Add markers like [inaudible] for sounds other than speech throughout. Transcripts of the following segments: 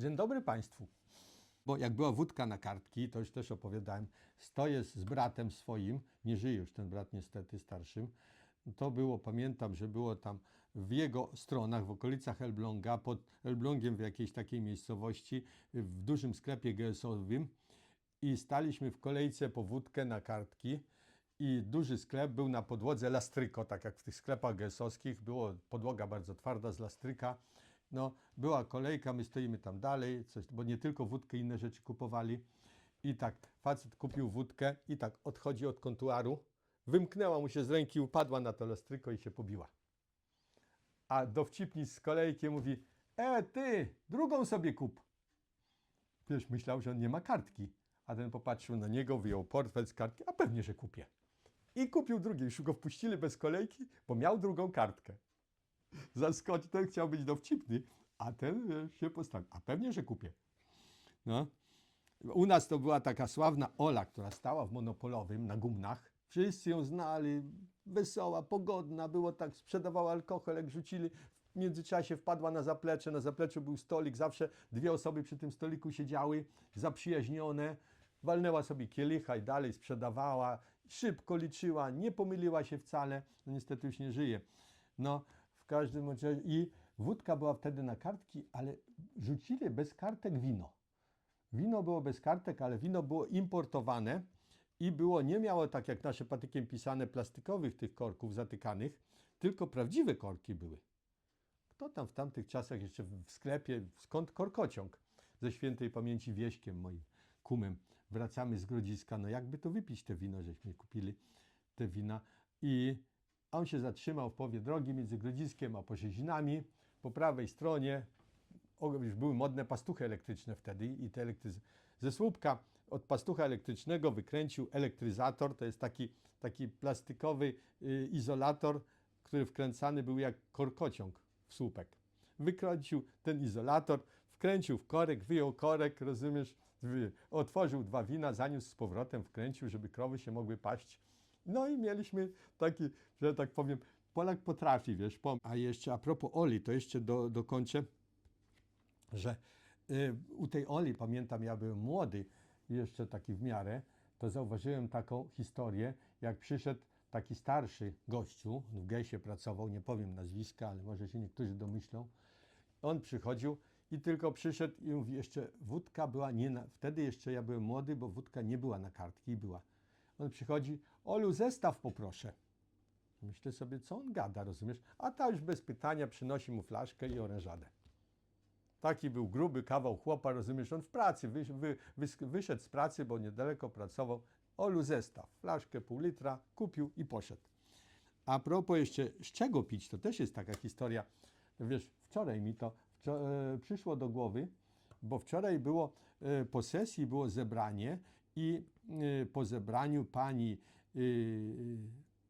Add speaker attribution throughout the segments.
Speaker 1: Dzień dobry Państwu. Bo jak była wódka na kartki, to już też opowiadałem, stoję z bratem swoim, nie żyje już ten brat niestety starszym, to było, pamiętam, że było tam w jego stronach, w okolicach Elbląga, pod Elblągiem w jakiejś takiej miejscowości, w dużym sklepie GS-owym i staliśmy w kolejce po wódkę na kartki i duży sklep był na podłodze lastryko, tak jak w tych sklepach GS-owskich, było podłoga bardzo twarda z lastryka. No, była kolejka, my stoimy tam dalej, coś, bo nie tylko wódkę, inne rzeczy kupowali. I tak, facet kupił wódkę i tak odchodzi od kontuaru, wymknęła mu się z ręki, upadła na to lastryko i się pobiła. A dowcipnik z kolejki mówi, e ty, drugą sobie kup. Wiesz, myślał, że on nie ma kartki. A ten popatrzył na niego, wyjął portfel z kartki, a pewnie, że kupię. I kupił drugi. Już go wpuścili bez kolejki, bo miał drugą kartkę. Zaskoczył, ten chciał być dowcipny, a ten e, się postawił. A pewnie, że kupię. No. U nas to była taka sławna Ola, która stała w monopolowym na gumnach. Wszyscy ją znali, wesoła, pogodna, było tak, sprzedawała alkohol, jak rzucili. W międzyczasie wpadła na zaplecze, na zapleczu był stolik, zawsze dwie osoby przy tym stoliku siedziały, zaprzyjaźnione. Walnęła sobie kielicha i dalej sprzedawała, szybko liczyła, nie pomyliła się wcale, no niestety już nie żyje. No, każdym razie i wódka była wtedy na kartki, ale rzucili bez kartek wino. Wino było bez kartek, ale wino było importowane i było, nie miało tak jak nasze patykiem pisane plastikowych tych korków zatykanych, tylko prawdziwe korki były. Kto tam w tamtych czasach jeszcze w sklepie, skąd korkociąg? Ze świętej pamięci Wieśkiem, moim kumem. Wracamy z Grodziska, no jakby to wypić te wino, żeśmy kupili te wina i on się zatrzymał w połowie drogi między Grodziskiem a Posiezinami. Po prawej stronie już były modne pastuchy elektryczne wtedy i te elektryz... ze słupka od pastucha elektrycznego wykręcił elektryzator, to jest taki, taki plastikowy y, izolator, który wkręcany był jak korkociąg w słupek. Wykręcił ten izolator, wkręcił w korek, wyjął korek, rozumiesz, otworzył dwa wina, zaniósł z powrotem, wkręcił, żeby krowy się mogły paść. No i mieliśmy taki, że tak powiem, Polak potrafi, wiesz, pom- a jeszcze a propos Oli, to jeszcze do, dokończę że y, u tej Oli, pamiętam, ja byłem młody, jeszcze taki w miarę, to zauważyłem taką historię, jak przyszedł taki starszy gościu, w Gesie pracował, nie powiem nazwiska, ale może się niektórzy domyślą. On przychodził i tylko przyszedł i mówi, jeszcze wódka była nie na, wtedy jeszcze ja byłem młody, bo wódka nie była na kartki, była. On przychodzi, Olu, zestaw poproszę. Myślę sobie, co on gada, rozumiesz? A ta już bez pytania przynosi mu flaszkę i orężadę. Taki był gruby kawał chłopa, rozumiesz, on w pracy, wy, wy, wyszedł z pracy, bo niedaleko pracował, Olu zestaw, flaszkę pół litra, kupił i poszedł. A propos jeszcze, z czego pić, to też jest taka historia. Wiesz, wczoraj mi to wczor- e, przyszło do głowy, bo wczoraj było e, po sesji było zebranie i e, po zebraniu pani,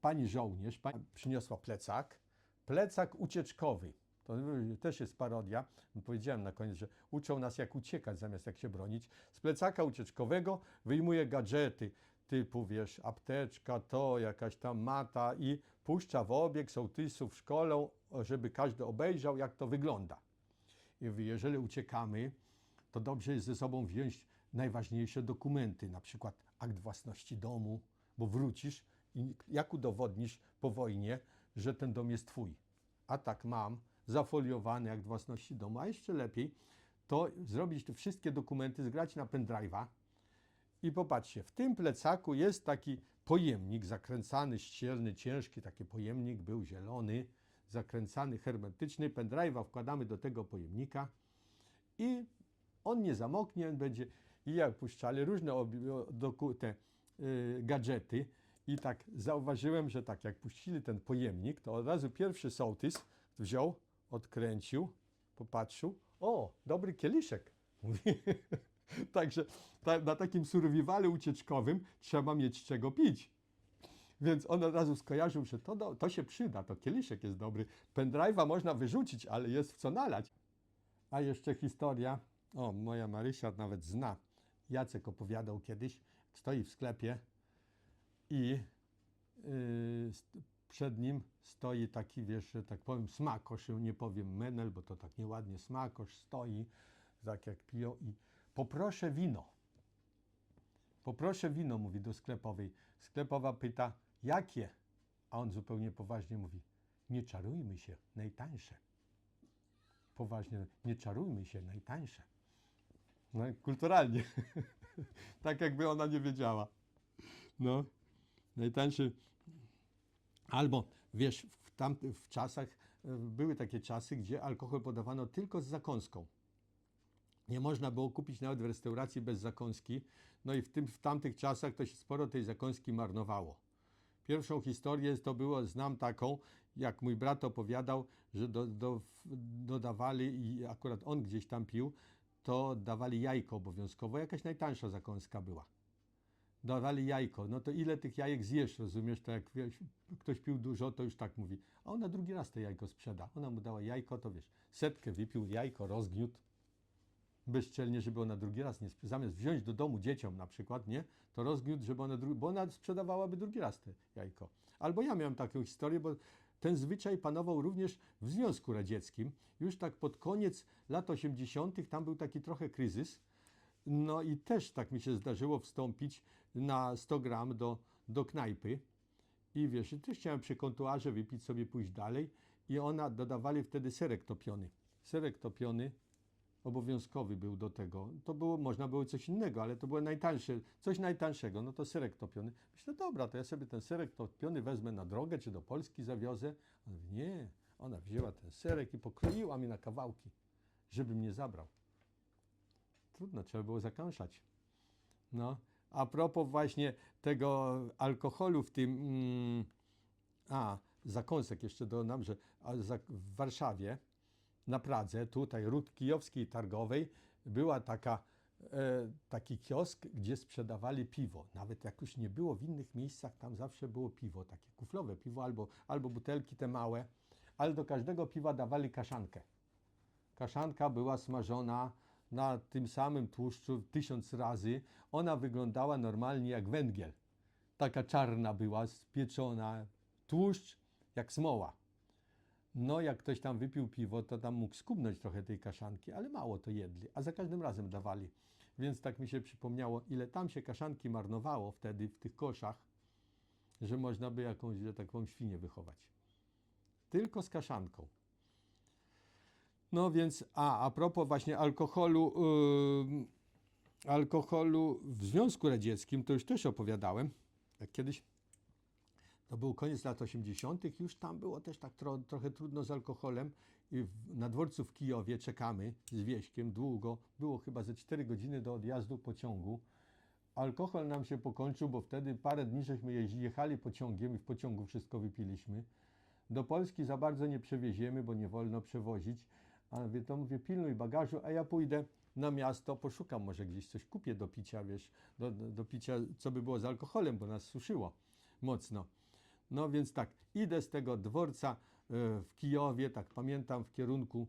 Speaker 1: pani żołnierz pani przyniosła plecak, plecak ucieczkowy. To też jest parodia. Powiedziałem na koniec, że uczą nas jak uciekać zamiast jak się bronić. Z plecaka ucieczkowego wyjmuje gadżety typu, wiesz, apteczka, to jakaś tam mata i puszcza w obieg sołtysów, szkolą, żeby każdy obejrzał, jak to wygląda. I jeżeli uciekamy, to dobrze jest ze sobą wziąć najważniejsze dokumenty, na przykład akt własności domu, bo wrócisz i jak udowodnisz po wojnie, że ten dom jest twój. A tak mam, zafoliowany akt własności domu, a jeszcze lepiej, to zrobić te wszystkie dokumenty, zgrać na pendrive'a i popatrzcie, w tym plecaku jest taki pojemnik zakręcany, ścierny, ciężki, taki pojemnik był zielony, zakręcany, hermetyczny. Pendrive'a wkładamy do tego pojemnika i on nie zamoknie, on będzie i jak puszczali różne te gadżety i tak zauważyłem, że tak jak puścili ten pojemnik, to od razu pierwszy sołtys wziął, odkręcił, popatrzył, o, dobry kieliszek. [laughs] Także ta, na takim survivalu ucieczkowym trzeba mieć czego pić. Więc on od razu skojarzył, że to, to się przyda, to kieliszek jest dobry. Pendrive'a można wyrzucić, ale jest w co nalać. A jeszcze historia, o, moja Marysia nawet zna. Jacek opowiadał kiedyś, stoi w sklepie i st- przed nim stoi taki, wiesz, że tak powiem, smakosz, nie powiem menel, bo to tak nieładnie, smakosz stoi, tak jak piją i poproszę wino. Poproszę wino, mówi do sklepowej. Sklepowa pyta, jakie? A on zupełnie poważnie mówi, nie czarujmy się, najtańsze. Poważnie, nie czarujmy się, najtańsze. No, kulturalnie. [laughs] [laughs] tak jakby ona nie wiedziała. No, najtańszy. Albo, wiesz, w tamtych w czasach e, były takie czasy, gdzie alkohol podawano tylko z zakąską. Nie można było kupić nawet w restauracji bez zakąski. No i w, tym, w tamtych czasach to się sporo tej zakąski marnowało. Pierwszą historię to było, znam taką, jak mój brat opowiadał, że do, do, dodawali i akurat on gdzieś tam pił, to dawali jajko obowiązkowo, jakaś najtańsza zakąska była. Dawali jajko, no to ile tych jajek zjesz, rozumiesz, to jak wiesz, ktoś pił dużo, to już tak mówi. A ona drugi raz to jajko sprzeda. Ona mu dała jajko, to wiesz, setkę wypił, jajko rozgniótł, bezczelnie, żeby ona drugi raz nie zamiast wziąć do domu dzieciom na przykład, nie, to rozgniótł, żeby ona, dru- bo ona sprzedawałaby drugi raz te jajko. Albo ja miałem taką historię, bo ten zwyczaj panował również w Związku Radzieckim. Już tak pod koniec lat 80. tam był taki trochę kryzys. No i też tak mi się zdarzyło wstąpić na 100 gram do, do knajpy. I wiesz, też chciałem przy kontuarze wypić sobie, pójść dalej. I ona dodawali wtedy serek topiony. Serek topiony obowiązkowy był do tego. To było, można było coś innego, ale to było najtańsze, coś najtańszego, no to serek topiony. Myślę, dobra, to ja sobie ten serek topiony wezmę na drogę, czy do Polski zawiozę. On mówi, nie, ona wzięła ten serek i pokroiła mi na kawałki, żeby mnie zabrał. Trudno, trzeba było zakąszać. No, a propos właśnie tego alkoholu w tym, mm, a, zakąsek jeszcze dodam, że w Warszawie, na Pradze, tutaj Ród Kijowskiej Targowej, była taka, e, taki kiosk, gdzie sprzedawali piwo. Nawet jak już nie było w innych miejscach, tam zawsze było piwo, takie kuflowe piwo albo, albo butelki te małe, ale do każdego piwa dawali kaszankę. Kaszanka była smażona na tym samym tłuszczu tysiąc razy. Ona wyglądała normalnie jak węgiel. Taka czarna była, spieczona, tłuszcz jak smoła. No, jak ktoś tam wypił piwo, to tam mógł skubnąć trochę tej kaszanki, ale mało to jedli, a za każdym razem dawali. Więc tak mi się przypomniało, ile tam się kaszanki marnowało wtedy w tych koszach, że można by jakąś, że tak powiem, świnię wychować. Tylko z kaszanką. No więc, a, a propos właśnie alkoholu, yy, alkoholu w Związku Radzieckim, to już też opowiadałem, jak kiedyś to był koniec lat 80., już tam było też tak tro, trochę trudno z alkoholem. I w, na dworcu w Kijowie czekamy z Wieśkiem długo, było chyba ze 4 godziny do odjazdu pociągu. Alkohol nam się pokończył, bo wtedy parę dni żeśmy jechali pociągiem i w pociągu wszystko wypiliśmy. Do Polski za bardzo nie przewieziemy, bo nie wolno przewozić. A mówię, to mówię, pilnuj bagażu, a ja pójdę na miasto, poszukam, może gdzieś coś kupię do picia, wiesz, do, do, do picia, co by było z alkoholem, bo nas suszyło mocno. No więc tak, idę z tego dworca e, w Kijowie, tak pamiętam, w kierunku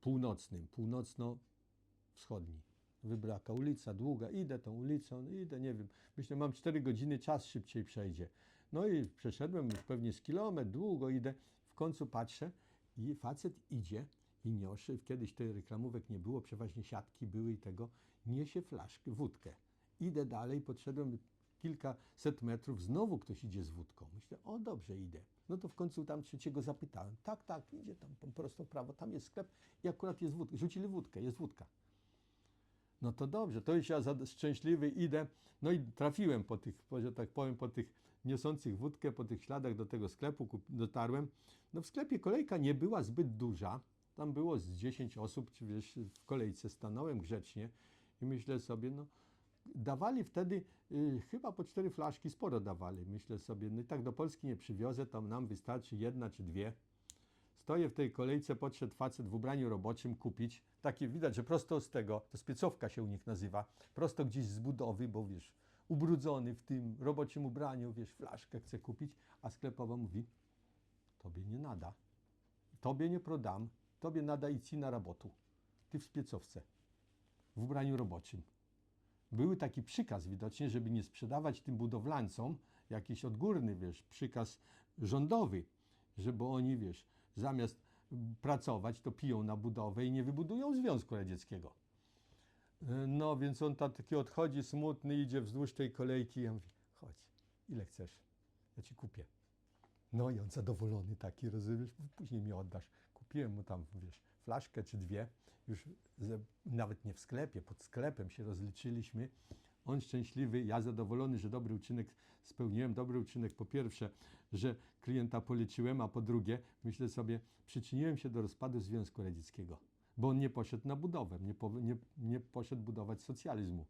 Speaker 1: północnym, północno-wschodni. Wybraka ulica długa, idę tą ulicą, no idę, nie wiem, myślę, mam 4 godziny, czas szybciej przejdzie. No i przeszedłem już pewnie z kilometr, długo idę, w końcu patrzę i facet idzie i niesie, kiedyś tych reklamówek nie było, przeważnie siatki były i tego, niesie flaszkę, wódkę. Idę dalej, podszedłem kilkaset metrów, znowu ktoś idzie z wódką. Myślę, o dobrze idę. No to w końcu tam trzeciego zapytałem. Tak, tak, idzie tam po prosto w prawo, tam jest sklep i akurat jest wódka. Rzucili wódkę, jest wódka. No to dobrze, to już ja szczęśliwy idę. No i trafiłem po tych, że tak powiem, po tych niosących wódkę, po tych śladach do tego sklepu dotarłem. No w sklepie kolejka nie była zbyt duża. Tam było z 10 osób, czy wiesz, w kolejce stanąłem grzecznie i myślę sobie, no dawali wtedy y, chyba po cztery flaszki, sporo dawali. Myślę sobie, no i tak do Polski nie przywiozę, to nam wystarczy jedna czy dwie. Stoję w tej kolejce, podszedł facet w ubraniu roboczym kupić. Takie widać, że prosto z tego, to spiecowka się u nich nazywa, prosto gdzieś z budowy, bo wiesz, ubrudzony w tym roboczym ubraniu, wiesz, flaszkę chce kupić, a sklepowa mówi, tobie nie nada, tobie nie prodam, tobie nada i ci na robotu, ty w spiecowce, w ubraniu roboczym. Były taki przykaz widocznie, żeby nie sprzedawać tym budowlańcom jakiś odgórny, wiesz, przykaz rządowy, żeby oni, wiesz, zamiast pracować, to piją na budowę i nie wybudują Związku Radzieckiego. No, więc on tam taki odchodzi smutny, idzie wzdłuż tej kolejki. Ja mówię, chodź, ile chcesz? Ja ci kupię. No i on zadowolony taki, rozumiesz, później mi oddasz. Kupiłem mu tam, wiesz, flaszkę czy dwie, już nawet nie w sklepie, pod sklepem się rozliczyliśmy. On szczęśliwy, ja zadowolony, że dobry uczynek spełniłem. Dobry uczynek po pierwsze, że klienta poleczyłem, a po drugie, myślę sobie, przyczyniłem się do rozpadu Związku Radzieckiego, bo on nie poszedł na budowę, nie, po, nie, nie poszedł budować socjalizmu.